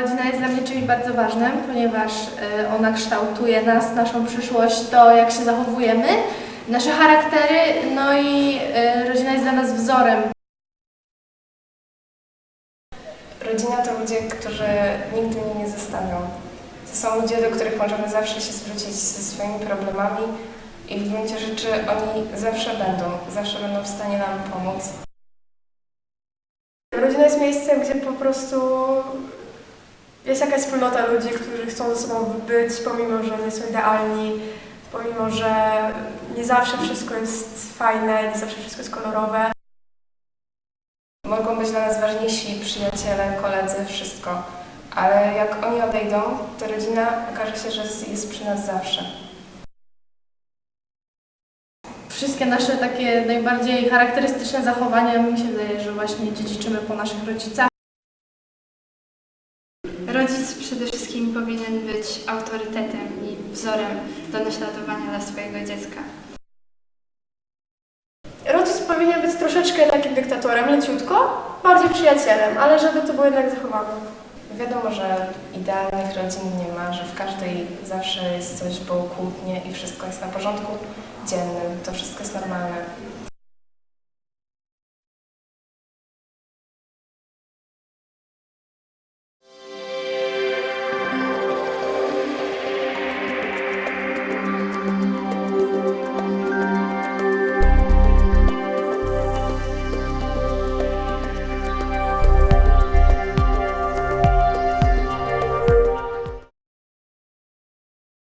Rodzina jest dla mnie czymś bardzo ważnym, ponieważ y, ona kształtuje nas, naszą przyszłość, to jak się zachowujemy, nasze charaktery, no i y, rodzina jest dla nas wzorem. Rodzina to ludzie, którzy nigdy mnie nie zostawią. To są ludzie, do których możemy zawsze się zwrócić ze swoimi problemami i w gruncie rzeczy oni zawsze będą, zawsze będą w stanie nam pomóc. Rodzina jest miejscem, gdzie po prostu jest jakaś wspólnota ludzi, którzy chcą ze sobą być, pomimo że nie są idealni, pomimo że nie zawsze wszystko jest fajne, nie zawsze wszystko jest kolorowe. Mogą być dla nas ważniejsi przyjaciele, koledzy, wszystko. Ale jak oni odejdą, to rodzina okaże się, że jest przy nas zawsze. Wszystkie nasze takie najbardziej charakterystyczne zachowania, mi się wydaje, że właśnie dziedziczymy po naszych rodzicach. Rodzic przede wszystkim powinien być autorytetem i wzorem do naśladowania dla swojego dziecka. Rodzic powinien być troszeczkę takim dyktatorem, leciutko, bardziej przyjacielem, ale żeby to było jednak zachowane. Wiadomo, że idealnych rodzin nie ma, że w każdej zawsze jest coś, było kłótnie i wszystko jest na porządku dziennym. To wszystko jest normalne.